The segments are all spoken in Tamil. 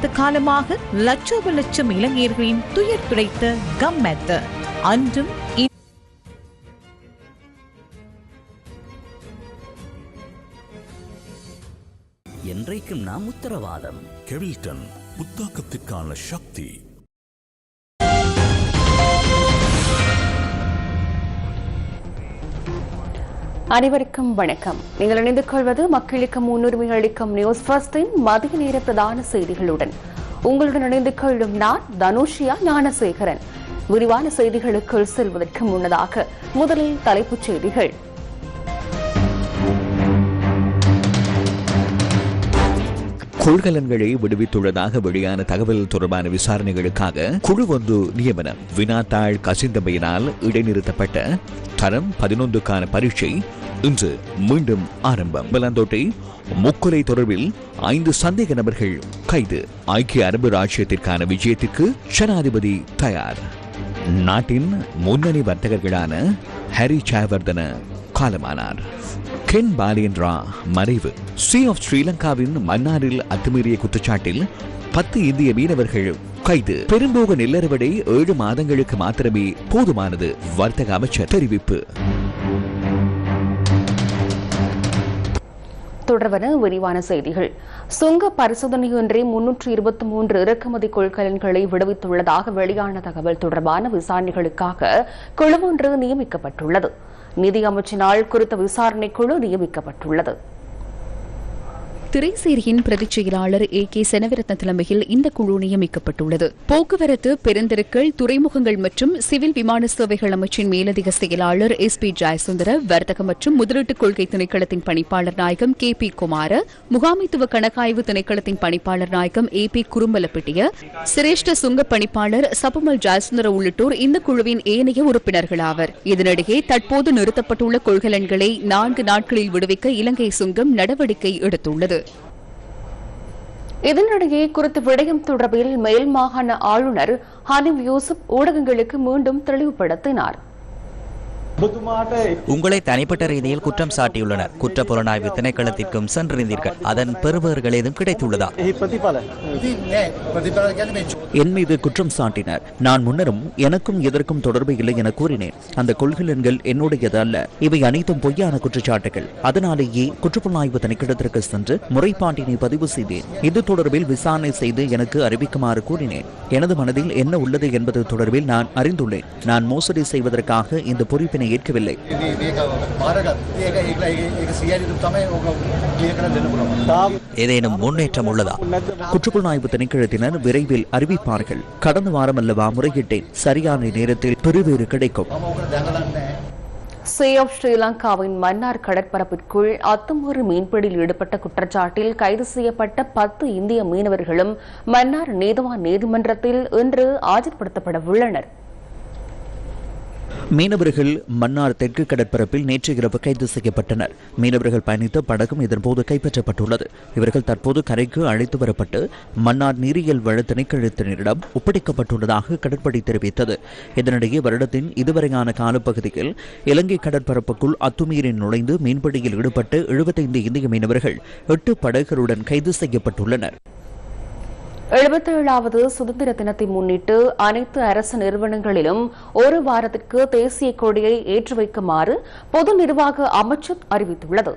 காலமாக லட்சோப லட்சம் இளைஞர்களின் துயர் துடைத்த கம்மெத்த அன்றும் என்றைக்கும் நாம் உத்தரவாதம். கெவில்டன் புத்தாக்கத்திற்கான சக்தி. அனைவருக்கும் வணக்கம். நீங்கள் இணைந்து கொள்வது மக்களுக்கு முன்னுரிமை அளிக்கும் நியூஸ் ஃபர்ஸ்டின் மதிய நேர பிரதான செய்திகளுடன். உங்களுடன் இணைந்து கொள்ளும் நான் தனுஷியா ஞானசேகரன். விரிவான செய்திகளுக்குள் செல்வதற்கு முன்னதாக முதலில் தலைப்புச் செய்திகள். கொள்கலன்களை விடுவித்துள்ளதாக வெளியான தகவல் தொடர்பான விசாரணைகளுக்காக குழு ஒன்று நியமனம். வினாத்தாள் கசிந்தமையினால் இடைநிறுத்தப்பட்ட தரம் பதினொன்றுக்கான பரீட்சை இன்று மீண்டும் ஆரம்பம். பலாந்தோட்டை முக்கொலை தொடர்பில் ஐந்து சந்தேக நபர்கள் கைது. ஐக்கிய அரபு ராஜ்யத்திற்கான விஜயத்திற்கு ஜனாதிபதி தயார். நாட்டின் முன்னணி வர்த்தகர்களான ஹரி ஜயவர்தன காலமானார். கென் பாலேந்திரா மறைவு. சி ஆஃப் ஸ்ரீலங்காவின் மன்னாரில் அத்துமீறிய குற்றச்சாட்டில் பத்து இந்திய மீனவர்கள் கைது. பெரும்போக நெல்லறுவடை ஏழு மாதங்களுக்கு மாத்திரமே போதுமானது வர்த்தக அமைச்சர் தெரிவிப்பு. தொடர்வன விரிவான செய்திகள். சுங்க பரிசோதனையின்றி முன்னூற்று இருபத்தி மூன்று இறக்குமதி கொள்கலன்களை விடுவித்துள்ளதாக வெளியான தகவல் தொடர்பான விசாரணைகளுக்காக குழு ஒன்று நியமிக்கப்பட்டுள்ளது. நிதியமைச்சினால் குறித்த விசாரணை குழு நியமிக்கப்பட்டுள்ளது. திரைசேரியின் பிரதிச் செயலாளர் ஏ கே செனவிரத்ன தலைமையில் இந்த குழு நியமிக்கப்பட்டுள்ளது. போக்குவரத்து பெருந்தெருக்கள் துறைமுகங்கள் மற்றும் சிவில் விமான சேவைகள் அமைச்சின் மேலதிக செயலாளர் எஸ் பி ஜெயசுந்தர வர்த்தக மற்றும் முதலீட்டுக் கொள்கை திணைக்களத்தின் பணிப்பாளர் நாயகம் கே பி குமார முகாமைத்துவ கணக்காய்வு திணைக்களத்தின் பணிப்பாளர் நாயகம் ஏ பி குறும்பலப்பிட்டிய சிரேஷ்ட சுங்க பணிப்பாளர் சபுமல் ஜெயசுந்தர உள்ளிட்டோர் இந்த குழுவின் ஏனைய உறுப்பினர்கள் ஆவர். இதனிடையே தற்போது நிறுத்தப்பட்டுள்ள கொள்கலன்களை நான்கு நாட்களில் விடுவிக்க இலங்கை சுங்கம் நடவடிக்கை எடுத்துள்ளது. இதனிடையே குறித்த விடயம் தொடர்பில் மேல் மாகாண ஆளுநர் ஹனீப் யூசுப் ஊடகங்களுக்கு மீண்டும் தெளிவுபடுத்தினார். உங்களை தனிப்பட்ட ரீதியில் குற்றம் சாட்டியுள்ளனர். குற்ற புலனாய்வு திணைக்களத்திற்கும் சென்றிருந்தீர்கள். அதன் பெறுபவர்கள் ஏதும் கிடைத்துள்ளதா? என் மீது குற்றம் சாட்டினர். நான் முன்னரும் எனக்கும் எதற்கும் தொடர்பு இல்லை என கூறினேன். அந்த கொள்கலன்கள் என்னுடையது அல்ல. இவை அனைத்தும் பொய்யான குற்றச்சாட்டுகள். அதனாலேயே குற்றப்புலனாய்வு திணைக்களத்திற்கு சென்று முறைப்பாட்டினை பதிவு செய்தேன். இது தொடர்பில் விசாரணை செய்து எனக்கு அறிவிக்குமாறு கூறினேன். எனது மனதில் என்ன உள்ளது என்பது தொடர்பில் நான் அறிந்துள்ளேன். நான் மோசடி செய்வதற்காக இந்த பொறுப்பினை ஏற்கவில்லை. ஏதேனும் முன்னேற்றம் உள்ளதா? குற்றப்புலனாய்வு திணைக்களத்தினர் விரைவில் அறிவிப்பார்கள். கடந்த வாரம் அல்லவா முறையிட்டேன். சரியான நேரத்தில் பெறுவேறு கிடைக்கும். சே ஆஃப் ஸ்ரீலங்காவின் மன்னார் கடற்பரப்பிற்குள் அத்துமீறி மீன்பிடியில் ஈடுபட்ட குற்றச்சாட்டில் கைது செய்யப்பட்ட பத்து இந்திய மீனவர்களும் மன்னார் நீதவான் நீதிமன்றத்தில் இன்று ஆஜர்படுத்தப்பட உள்ளனர் மீனவர்கள் மன்னார் தெற்கு கடற்பரப்பில் நேற்று இரவு கைது செய்யப்பட்டனர். மீனவர்கள் பயணித்த படகும் இதன்போது கைப்பற்றப்பட்டுள்ளது. இவர்கள் தற்போது கரைக்கு அழைத்து வரப்பட்டு மன்னார் நீரியல் வள திணைக்களத்தினரிடம் ஒப்படைக்கப்பட்டுள்ளதாக கடற்படை தெரிவித்தது. இதனிடையே வருடத்தின் இதுவரையான காலப்பகுதியில் இலங்கை கடற்பரப்புக்குள் அத்துமீறி நுழைந்து மீன்பிடியில் ஈடுபட்ட எழுபத்தைந்து இந்திய மீனவர்கள் எட்டு படகுகளுடன் கைது செய்யப்பட்டுள்ளனர். எழுபத்தேழாவது சுதந்திர தினத்தை முன்னிட்டு அனைத்து அரசு நிறுவனங்களிலும் ஒரு வாரத்திற்கு தேசிய கொடியை ஏற்றி வைக்குமாறு பொது நிர்வாக அமைச்சர் அறிவித்துள்ளது.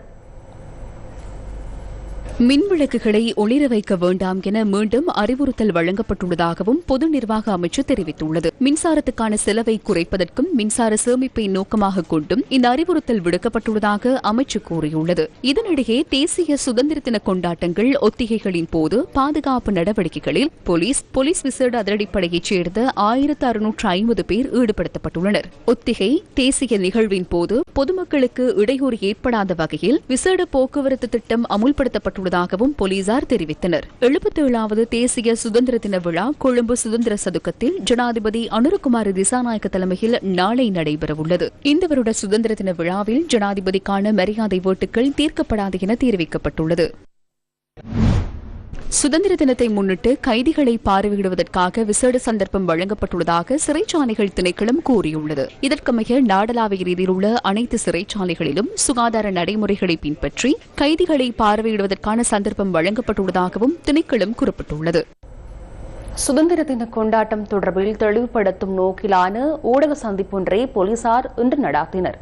மின் விளக்குகளை ஒளிர வைக்க வேண்டாம் என மீண்டும் அறிவுறுத்தல் வழங்கப்பட்டுள்ளதாகவும் பொது நிர்வாக அமைச்சு தெரிவித்துள்ளது. மின்சாரத்துக்கான செலவை குறைப்பதற்கும் மின்சார சேமிப்பை நோக்கமாக கொண்டும் இந்த அறிவுறுத்தல் விடுக்கப்பட்டுள்ளதாக அமைச்சு கூறியுள்ளது. இதனிடையே தேசிய சுதந்திர தின கொண்டாட்டங்கள் ஒத்திகைகளின் போது பாதுகாப்பு நடவடிக்கைகளில் போலீஸ் போலீஸ் விசேட அதிரடிப்படையைச் சேர்ந்த ஆயிரத்து அறுநூற்று ஐம்பது பேர் ஈடுபடுத்தப்பட்டுள்ளனர். ஒத்திகை தேசிய நிகழ்வின் போது பொதுமக்களுக்கு இடையூறு ஏற்படாத வகையில் விசேட போக்குவரத்து திட்டம் அமுல்படுத்தப்பட்டுள்ளது வருவதாகவும் போலீசார் தெரிவித்தனர். எழுபத்தேழாவது தேசிய சுதந்திர தின விழா கொழும்பு சுதந்திர சதுக்கத்தில் ஜனாதிபதி அனுரகுமார் திசாநாயக்க தலைமையில் நாளை நடைபெறவுள்ளது. இந்த வருட சுதந்திர தின விழாவில் ஜனாதிபதிக்கான மரியாதை ஓட்டுகள் தீர்க்கப்படாது என தெரிவிக்கப்பட்டுள்ளது. சுதந்திர தினத்தை முன்னிட்டு கைதிகளை பார்வையிடுவதற்காக விசேட சந்தர்ப்பம் வழங்கப்பட்டுள்ளதாக சிறைச்சாலைகள் திணைக்களம் கூறியுள்ளது. இதற்கமைய நாடளாவிய ரீதியில் உள்ள அனைத்து சிறைச்சாலைகளிலும் சுகாதார நடைமுறைகளை பின்பற்றி கைதிகளை பார்வையிடுவதற்கான சந்தர்ப்பம் வழங்கப்பட்டுள்ளதாகவும் திணைக்களம் குறிப்பிட்டுள்ளது. சுதந்திர தின கொண்டாட்டம் தொடர்பில் தெளிவுபடுத்தும் நோக்கிலான ஊடக சந்திப்பொன்றை போலீசார் இன்று நடாத்தினர்.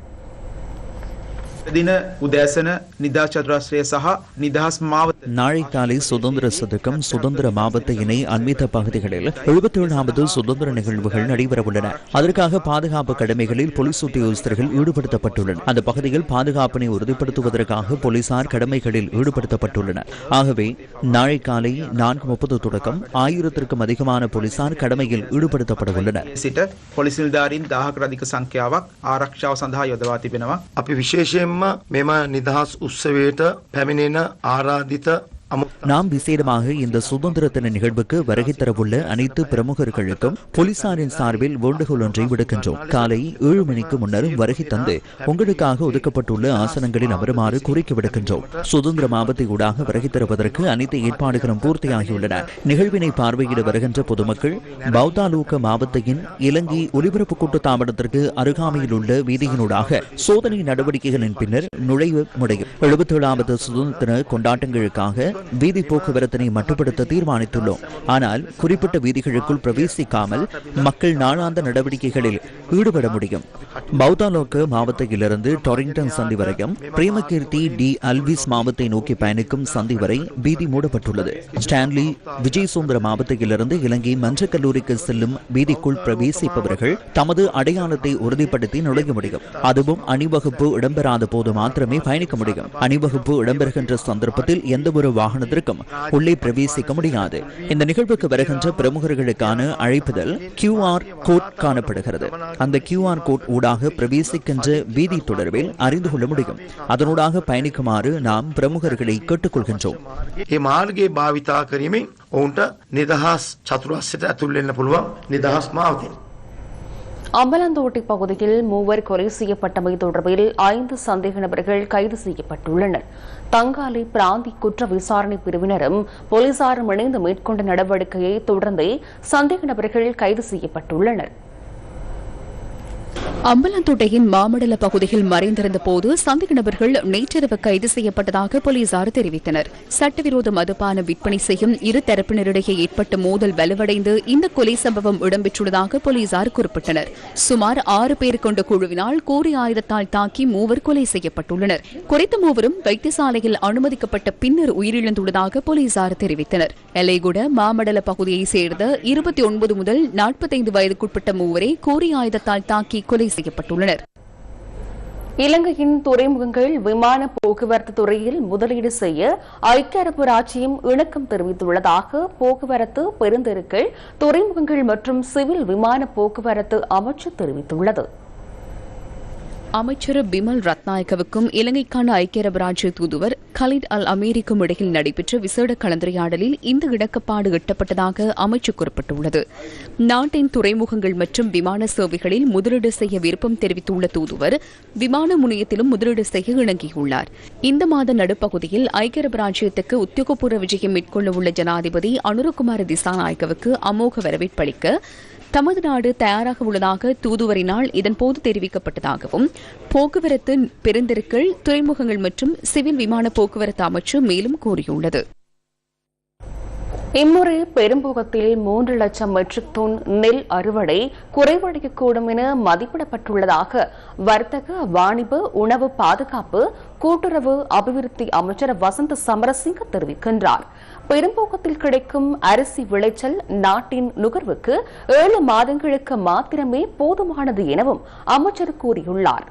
දින උදෑසන නිදා චතුරස්්‍රය සහ නිදහස් මාවත நாளை காலை சுதந்திர சதுக்கம் சுதந்திர மாவட்ட இணை அண்மித்த பகுதிகளில் எழுபத்தி ஏழாவது சுதந்திர நிகழ்வுகள் நடைபெறவுள்ளன அதற்காக பாதுகாப்பு கடமைகளில் போலீஸ் உத்தியோகஸ்தர்கள் ஈடுபடுத்தப்பட்டுள்ளனர் அந்த பகுதியில் பாதுகாப்பினை உறுதிப்படுத்துவதற்காக போலீசார் கடமைகளில் ஈடுபடுத்தப்பட்டுள்ளனர் ஆகவே நாளை காலை நான்கு முப்பது தொடக்கம் ஆயிரத்திற்கும் அதிகமான போலீசார் கடமையில் ஈடுபடுத்தப்பட உள்ளனர் සිට පොලිසිල්ධාරින් දාහක රදික සංඛ්‍යාවක් ආරක්ෂාව සඳහා යොදවා තිබෙනවා. අපි විශේෂයෙන්ම මෙම නිදහස් උත්සවයට පැමිණෙන ආරාධිත අමු நாம் விசேடமாக இந்த சுதந்திர தின நிகழ்வுக்கு வருகை தரவுள்ள அனைத்து பிரமுகர்களுக்கும் போலீசாரின் சார்பில் வேண்டுகோள் ஒன்றை விடுக்கின்றோம். காலை ஏழு மணிக்கு முன்னர் வருகை தந்து உங்களுக்காக ஒதுக்கப்பட்டுள்ள ஆசனங்களில் அமருமாறு கோரிக்கை விடுக்கின்றோம். சுதந்திர மாவத்தை ஊடாக வருகை தருவதற்கு அனைத்து ஏற்பாடுகளும் பூர்த்தியாகியுள்ளன. நிகழ்வினை பார்வையிட வருகின்ற பொதுமக்கள் பௌத்தாலூக்க மாவத்தையின் இலங்கை ஒலிபரப்பு கூட்டு தாமடத்திற்கு அருகாமையில் உள்ள வீதியினூடாக சோதனை நடவடிக்கைகளின் பின்னர் நுழைவு முடியும் எழுபத்தி ஏழாவது சுதந்திர தின கொண்டாட்டங்களுக்காக வீதி போக்குவரத்தினை மட்டுப்படுத்த தீர்மானித்துள்ளோம். ஆனால் குறிப்பிட்ட வீதிகளுக்குள் பிரவேசிக்காமல் மக்கள் நாளாந்த நடவடிக்கைகளில் ஈடுபட முடியும். பௌத்தாலோக்க மாவட்டத்திலிருந்து டொரிங்டன் சந்தி வரையும் பிரேமகீர்த்தி டி. அல்விஸ் மாவட்டத்தை நோக்கி பயணிக்கும் சந்தி வரை வீதி மூடப்பட்டுள்ளது. ஸ்டான்லி விஜய் சுந்தர மாவட்டத்திலிருந்து இலங்கை மன்ற கல்லூரிக்கு செல்லும் வீதிக்குள் பிரவேசிப்பவர்கள் தமது அடையாளத்தை உறுதிப்படுத்தி நுழைய முடியும். அதுவும் அணிவகுப்பு இடம்பெறாத போது மாத்திரமே பயணிக்க முடியும். அணிவகுப்பு இடம்பெறுகின்ற சந்தர்ப்பத்தில் எந்த ஒரு வாகனத்திற்கும் உள்ளே பிரவேசிக்க முடியாது இந்த நிகழ்வுக்கு வருகின்ற பிரமுகர்களுக்கான அழைப்புதல் QR கோட் காணப்படுகிறது அந்த QR கோட் ஊடாக பிரவேசிக்கின்ற வீதி தொடர்பில் அறிந்து கொள்ள முடியும் அதனூடாக பயணிக்குமாறு நாம் பிரமுகர்களை கேட்டுக்கொள்கின்றோம் ඒ මාර්ගයේ භාවිතා කිරීමෙන් ඔවුන්ට නිදහස් චතුරස්්‍යයට ඇතුල්වෙන්න පුළුවන් නිදහස් මාවතින්. அம்பலந்தோட்டை பகுதியில் மூவர் கொலை செய்யப்பட்டமை தொடர்பில் ஐந்து சந்தேக நபர்கள் கைது செய்யப்பட்டுள்ளனர். தங்காலை பிராந்தி குற்ற விசாரணை பிரிவினரும் போலீசாரும் இணைந்து மேற்கொண்ட நடவடிக்கையை தொடர்ந்தே சந்தேக நபர்கள் கைது செய்யப்பட்டுள்ளனர். அம்பலந்தோட்டையின் மாமடல பகுதியில் மறைந்திருந்த போது சந்தேக நபர்கள் நேற்றிரவு கைது செய்யப்பட்டதாக போலீசார் தெரிவித்தனர். சட்டவிரோத மதுபான விற்பனை செய்யும் இரு தரப்பினரிடையே ஏற்பட்ட மோதல் வலுவடைந்து இந்த கொலை சம்பவம் இடம்பெற்றுள்ளதாக போலீசார் குறிப்பிட்டனர். சுமார் ஆறு பேர் கொண்ட குழுவினால் கூறி ஆயுதத்தால் தாக்கி மூவர் கொலை செய்யப்பட்டுள்ளனர். குறித்த மூவரும் வைத்தியசாலையில் அனுமதிக்கப்பட்ட பின்னர் உயிரிழந்துள்ளதாக போலீசார் தெரிவித்தனர். எல்லைகுட மாமடல பகுதியைச் சேர்ந்த இருபத்தி ஒன்பது முதல் நாற்பத்தைந்து வயதுக்குட்பட்ட மூவரை கூறி ஆயுதத்தால் தாக்கி கொலை செய்யப்பட்டுள்ளனர். இலங்கையின் துறைமுகங்கள் விமான போக்குவரத்து துறையில் முதலீடு செய்ய ஐக்கிய அரபு ராச்சியம் இணக்கம் தெரிவித்துள்ளதாக போக்குவரத்து பெருந்தெருக்கள் துறைமுகங்கள் மற்றும் சிவில் விமான போக்குவரத்து அமைச்சு தெரிவித்துள்ளது. அமைச்சர் பிமல் ரத்நாயக்கவுக்கும் இலங்கைக்கான ஐக்கிய அரபு ராஜ்ய தூதுவர் கலீட் அல் அமீரிக்கும் இடையில் நடைபெற்ற விசேட கலந்துரையாடலில் இந்த இணக்கப்பாடு எட்டப்பட்டதாக அமைச்சு குறிப்பிட்டுள்ளது. நாட்டின் துறைமுகங்கள் மற்றும் விமான சேவைகளில் முதலீடு செய்ய விருப்பம் தெரிவித்துள்ள தூதுவர் விமான முனையத்திலும் முதலீடு செய்ய இணங்கியுள்ளார். இந்த மாத நடுப்பகுதியில் ஐக்கிய அரபு ராஜ்யத்துக்கு உத்தியோகபூர்வ விஜயம் மேற்கொள்ள உள்ள ஜனாதிபதி அனுரகுமார திசாநாயக்கவுக்கு அமோக வரவேற்பளிக்க தமது நாடு தயாராக உள்ளதாக தூதுவரினால் இதன்போது தெரிவிக்கப்பட்டதாகவும் போக்குவரத்து பெருந்தெருக்கள் துறைமுகங்கள் மற்றும் சிவில் விமான போக்குவரத்து அமைச்சு மேலும் கூறியுள்ளது இம்முறை பெரும்புகத்தில் மூன்று லட்சம் மெட்ரிக் டன் நெல் அறுவடை குறைவடையக்கூடும் என மதிப்பிடப்பட்டுள்ளதாக வர்த்தக வாணிப உணவு பாதுகாப்பு கூட்டுறவு அபிவிருத்தி அமைச்சர் வசந்த சமரசிங்க தெரிவிக்கின்றார். பெரும்போக்கத்தில் கிடைக்கும் அரிசி விளைச்சல் நாட்டின் நுகர்வுக்கு ஏழு மாதங்களுக்கு மாத்திரமே போதுமானது எனவும் அமைச்சர் கூறியுள்ளார்.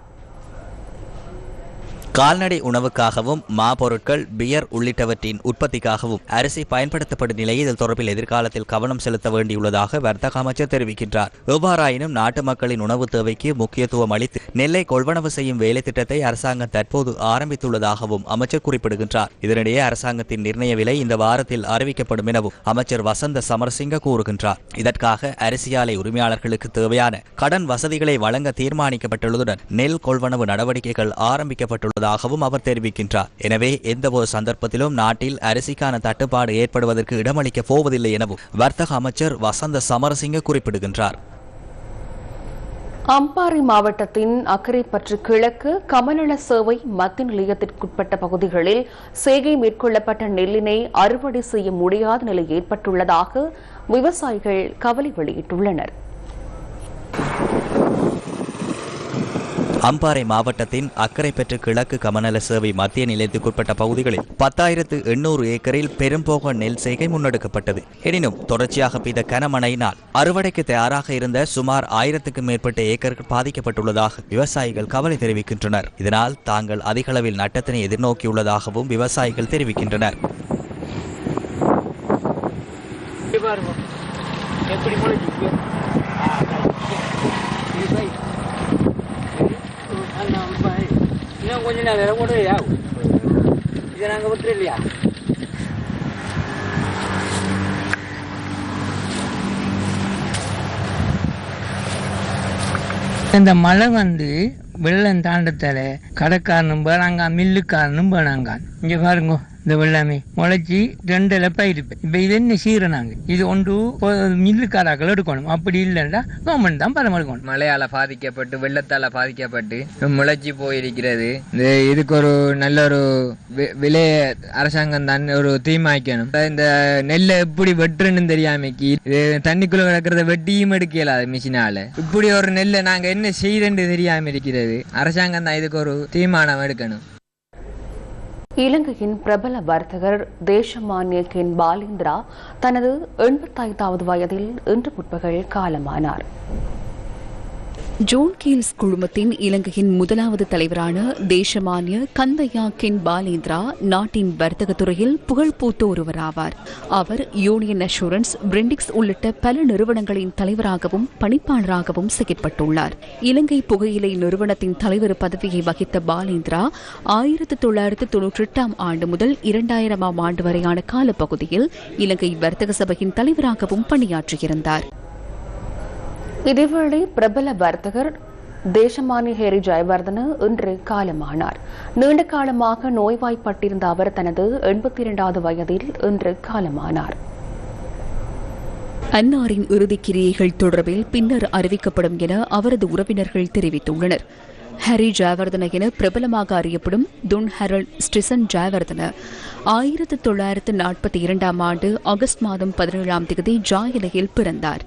கால்நடை உணவுக்காகவும் மா பொருட்கள் பியர் உள்ளிட்டவற்றின் உற்பத்திக்காகவும் அரிசி பயன்படுத்தப்படும் நிலையில் இது தொடர்பில் எதிர்காலத்தில் கவனம் செலுத்த வேண்டியுள்ளதாக வர்த்தக அமைச்சர் தெரிவிக்கின்றார். எவ்வாறாயினும் நாட்டு மக்களின் உணவு தேவைக்கு முக்கியத்துவம் அளித்து நெல்லை கொள்வனவு செய்யும் வேலை திட்டத்தை அரசாங்கம் தற்போது ஆரம்பித்துள்ளதாகவும் அமைச்சர் குறிப்பிடுகின்றார். இதனிடையே அரசாங்கத்தின் நிர்ணய விலை இந்த வாரத்தில் அறிவிக்கப்படும் எனவும் அமைச்சர் வசந்த சமரசிங்க கூறுகின்றார். இதற்காக அரிசி ஆலை உரிமையாளர்களுக்கு தேவையான கடன் வசதிகளை வழங்க தீர்மானிக்கப்பட்டுள்ளதுடன் நெல் கொள்வனவு நடவடிக்கைகள் ஆரம்பிக்கப்பட்டுள்ளது ஆரம்பிக்கப்பட்டுள்ளதாகவும் அவர் தெரிவிக்கின்றார். எனவே எந்தவொரு சந்தர்ப்பத்திலும் நாட்டில் அரிசிக்கான தட்டுப்பாடு ஏற்படுவதற்கு இடமளிக்கப் போவதில்லை எனவும் வர்த்தக அமைச்சர் வசந்த சமரசிங்க குறிப்பிடுகின்றார். அம்பாறை மாவட்டத்தின் அக்கரைப்பற்று கிழக்கு கமநல சேவை மத்திய நிலையத்திற்குட்பட்ட பகுதிகளில் சேகை மேற்கொள்ளப்பட்ட நெல்லினை அறுவடை செய்ய முடியாத நிலை ஏற்பட்டுள்ளதாக விவசாயிகள் கவலை வெளியிட்டுள்ளனர். அம்பாறை மாவட்டத்தின் அக்கரை பெற்ற கிழக்கு கமநல சேவை மத்திய நிலையத்துக்குட்பட்ட பகுதிகளில் பத்தாயிரத்து எண்ணூறு ஏக்கரில் பெரும்போக நெல் செய்கை முன்னெடுக்கப்பட்டது. எனினும் தொடர்ச்சியாக பெய்த கனமழையினால் அறுவடைக்கு தயாராக இருந்த சுமார் ஆயிரத்துக்கும் மேற்பட்ட ஏக்கர்கள் பாதிக்கப்பட்டுள்ளதாக விவசாயிகள் கவலை தெரிவிக்கின்றனர். இதனால் தாங்கள் அதிகளவில் நட்டத்தினை எதிர்நோக்கியுள்ளதாகவும் விவசாயிகள் தெரிவிக்கின்றனர். இன்னும் கொஞ்ச நேரம் கூட ஆகும் இதை நாங்கள் விட்டுரு இல்லையா இந்த மழை வந்து வெள்ளம் தாண்டத்தால கடைக்காரனும் போனாங்க மில்லுக்காரனும் போனாங்க இங்க பாருங்க. இந்த வெள்ளாமை முளைச்சி ரெண்டு லப்பாயிருக்கு இப்ப இது என்ன செய்யறாங்க இது ஒன்று மில்லுக்காராக்கள் எடுக்கணும். அப்படி இல்லைன்னா கவர்மெண்ட் தான் பதம் எடுக்கணும். மழையால பாதிக்கப்பட்டு வெள்ளத்தால பாதிக்கப்பட்டு முளைச்சி போயிருக்கிறது. இந்த இதுக்கு ஒரு நல்ல ஒரு வி- விலைய அரசாங்கம் தான் ஒரு தீமாக்கணும் இந்த நெல்லை எப்படி வெட்டுறன்னு தெரியாமைக்கு இது தண்ணிக்குள்ள கிடக்கிறத வெட்டியும் எடுக்கல அது மிஷினால. இப்படி ஒரு நெல்லை நாங்க என்ன செய்யறேன்னு தெரியாம இருக்கிறது. அரசாங்கம் தான் இதுக்கு ஒரு தீர்மானம் எடுக்கணும். இலங்கையின் பிரபல வர்த்தகர் தேசமானிய கென் பாலேந்திரா தனது எண்பத்தைந்தாவது வயதில் இன்று முற்பகல் காலமானார். ஜோன் கீல்ஸ் குழுமத்தின் இலங்கையின் முதலாவது தலைவரான தேசமானிய கந்தையா கென் பாலேந்திரா நாட்டின் வர்த்தகத்துறையில் புகழ்பூத்த ஒருவராவார். அவர் யூனியன் அஷூரன்ஸ் பிரெண்டிக்ஸ் உள்ளிட்ட பல நிறுவனங்களின் தலைவராகவும் பணிப்பாளராகவும் செயற்பட்டுள்ளார். இலங்கை புகையிலை நிறுவனத்தின் தலைவர் பதவியை வகித்த பாலேந்திரா ஆயிரத்து தொள்ளாயிரத்து தொன்னூற்றி எட்டாம் ஆண்டு முதல் இரண்டாயிரமாம் ஆண்டு வரையான காலப்பகுதியில் இலங்கை வர்த்தக சபையின் தலைவராகவும் பணியாற்றியிருந்தார். இதேவேளை பிரபல வர்த்தகர் தேசமானி ஹேரி ஜெயவர்தன இன்று காலமானார். நீண்ட காலமாக நோய்வாய்ப்பட்டிருந்த அவர் தனது எண்பத்தி இரண்டாவது வயதில் இன்று காலமானார். அன்னாரின் இறுதிக் கிரியைகள் தொடர்பில் பின்னர் அறிவிக்கப்படும் என அவரது உறவினர்கள் தெரிவித்துள்ளனர். ஹரி ஜெயவர்தன என பிரபலமாக அறியப்படும் துன் ஹெரல் ஸ்டிசன் ஜாவர்தன ஆயிரத்து தொள்ளாயிரத்து நாற்பத்தி இரண்டாம் ஆண்டு ஆகஸ்ட் மாதம் பதினேழாம் தேதி ஜாயிலையில் பிறந்தார்.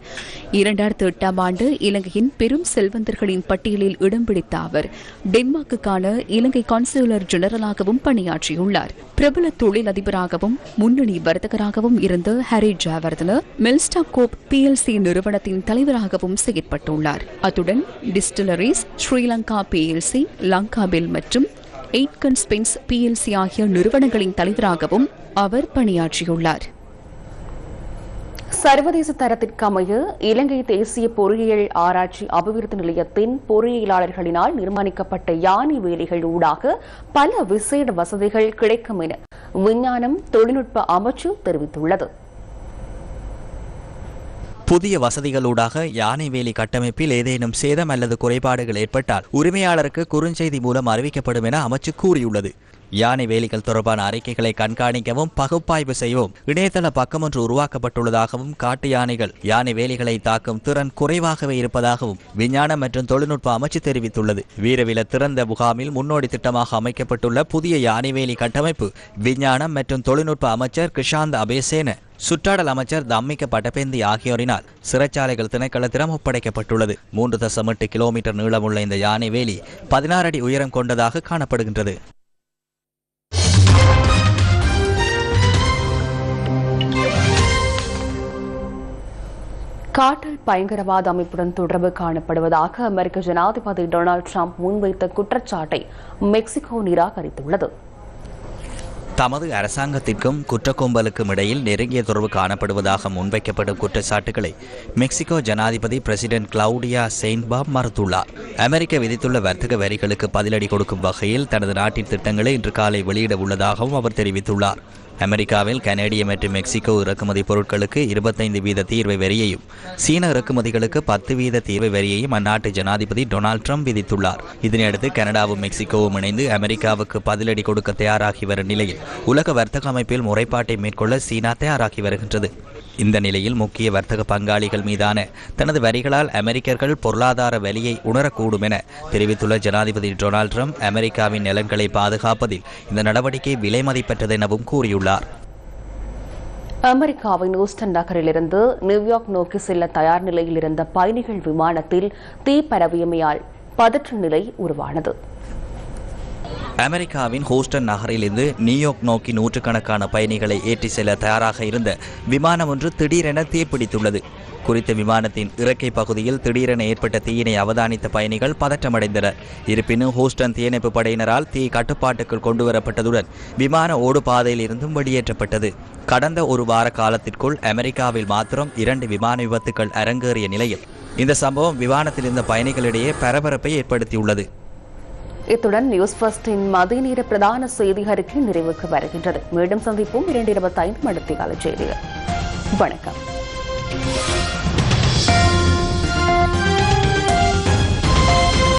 இரண்டாயிரத்து எட்டாம் ஆண்டு இலங்கையின் பெரும் செல்வந்தர்களின் பட்டியலில் இடம் பிடித்த அவர் டென்மார்க்குக்கான இலங்கை கான்சுலர் ஜெனரலாகவும் பணியாற்றியுள்ளார். பிரபல தொழிலதிபராகவும் முன்னணி வர்த்தகராகவும் இருந்த ஹரி ஜாவர்தன மெல்ஸ்டா கோப் பிஎல்சி நிறுவனத்தின் தலைவராகவும் செயற்பட்டுள்ளார். அத்துடன் டிஸ்டிலரிஸ் ஸ்ரீலங்கா பிஎல்சி லங்காபில் மற்றும் எய்ட்கன் ஸ்பென்ஸ் பிஎல்சி ஆகிய நிறுவனங்களின் தலைவராகவும் அவர் பணியாற்றியுள்ளார். சர்வதேச தரத்திற்கமைய இலங்கை தேசிய பொறியியல் ஆராய்ச்சி அபிவிருத்தி நிலையத்தின் பொறியியலாளர்களினால் நிர்மாணிக்கப்பட்ட யானை வேலிகள் ஊடாக பல விசேட வசதிகள் கிடைக்கும் என விஞ்ஞானம் தொழில்நுட்ப அமைச்சு தெரிவித்துள்ளது. புதிய வசதிகளூடாக யானை வேலி கட்டமைப்பில் ஏதேனும் சேதம் அல்லது குறைபாடுகள் ஏற்பட்டால் உரிமையாளருக்கு குறுஞ்செய்தி மூலம் அறிவிக்கப்படும் என அமைச்சு கூறியுள்ளது. யானை வேலிகள் தொடர்பான அறிக்கைகளை கண்காணிக்கவும் பகுப்பாய்வு செய்யவும் இணையதள பக்கம் ஒன்று உருவாக்கப்பட்டுள்ளதாகவும் காட்டு யானைகள் யானை வேலிகளை தாக்கும் திறன் குறைவாகவே இருப்பதாகவும் விஞ்ஞானம் மற்றும் தொழில்நுட்ப அமைச்சு தெரிவித்துள்ளது. வீரவில திறந்த முகாமில் முன்னோடி திட்டமாக அமைக்கப்பட்டுள்ள புதிய யானை வேலி கட்டமைப்பு விஞ்ஞானம் மற்றும் தொழில்நுட்ப அமைச்சர் கிஷாந்த் அபேசேன சுற்றாடல் அமைச்சர் தம்மிக்க பட்டபேந்தி ஆகியோரினால் சிறைச்சாலைகள் திணைக்களத்திடம் ஒப்படைக்கப்பட்டுள்ளது. மூன்று தசம் எட்டு கிலோமீட்டர் நீளமுள்ள இந்த யானை வேலி பதினாறு அடி உயரம் கொண்டதாக காணப்படுகின்றது. காட்டல் பயங்கரவாத அமைப்புடன் தொடர்பு காணப்படுவதாக அமெரிக்க ஜனாதிபதி டொனால்டு டிரம்ப் முன்வைத்த குற்றச்சாட்டை மெக்சிகோ நிராகரித்துள்ளது. தமது அரசாங்கத்திற்கும் குற்றக்கும்பலுக்கும் இடையில் நெருங்கிய தொடர்பு காணப்படுவதாக முன்வைக்கப்படும் குற்றச்சாட்டுகளை மெக்சிகோ ஜனாதிபதி பிரசிடென்ட் கிளவுடியா செயின்பாப் மறுத்துள்ளார். அமெரிக்க விதித்துள்ள வர்த்தக வரிகளுக்கு பதிலடி கொடுக்கும் வகையில் தனது நாட்டின் திட்டங்களை இன்று காலை வெளியிட உள்ளதாகவும் அவர் தெரிவித்துள்ளார். அமெரிக்காவில் கனேடிய மற்றும் மெக்சிகோ இறக்குமதி பொருட்களுக்கு இருபத்தைந்து வீத தீர்வை வரியையும் சீன இறக்குமதிகளுக்கு பத்து வீத தீர்வை வரியையும் அந்நாட்டு ஜனாதிபதி டொனால்ட் ட்ரம்ப் விதித்துள்ளார். இதனையடுத்து கனடாவும் மெக்சிகோவும் இணைந்து அமெரிக்காவுக்கு பதிலடி கொடுக்க தயாராகி வரும் நிலையில் உலக வர்த்தக அமைப்பில் முறைப்பாட்டை மேற்கொள்ள சீனா தயாராகி வருகின்றது. இந்த நிலையில் முக்கிய வர்த்தக பங்காளிகள் மீதான தனது வரிகளால் அமெரிக்கர்கள் பொருளாதார வலியை உணரக்கூடும் என தெரிவித்துள்ள ஜனாதிபதி டொனால்ட் ட்ரம்ப் அமெரிக்காவின் நலன்களை பாதுகாப்பதில் இந்த நடவடிக்கை விலை மதிப்பற்றது எனவும் கூறியுள்ளார். அமெரிக்காவின் ஹூஸ்டன் நகரிலிருந்து நியூயார்க் நோக்கி செல்ல தயார் நிலையில் இருந்த பயணிகள் விமானத்தில் தீ பரவியமையால் பதற்ற நிலை உருவானது. அமெரிக்காவின் ஹூஸ்டன் நகரிலிருந்து நியூயார்க் நோக்கி நூற்றுக்கணக்கான பயணிகளை ஏற்றி செல்ல தயாராக இருந்த விமானம் ஒன்று திடீரென தீப்பிடித்துள்ளது. குறித்த விமானத்தின் இறக்கை பகுதியில் திடீரென ஏற்பட்ட தீயினை அவதானித்த பயணிகள் பதற்றமடைந்தனர். இருப்பினும் ஹூஸ்டன் தீயணைப்பு படையினரால் தீ கட்டுப்பாட்டுக்குள் கொண்டுவரப்பட்டதுடன் விமான ஓடுபாதையில் இருந்தும் வெளியேற்றப்பட்டது. கடந்த ஒரு வார காலத்திற்குள் அமெரிக்காவில் மாத்திரம் இரண்டு விமான விபத்துக்கள் அரங்கேறிய நிலையில் இந்த சம்பவம் விமானத்தில் இருந்த பயணிகளிடையே பரபரப்பை ஏற்படுத்தியுள்ளது. இத்துடன் நியூஸ் ஃபர்ஸ்டின் மதிய நேர பிரதான செய்தி அறிக்கை நிறைவுக்கு வருகின்றது. மீண்டும் சந்திப்போம் இரண்டு இருபத்தைந்து மணித்தியால செய்திகள். வணக்கம்.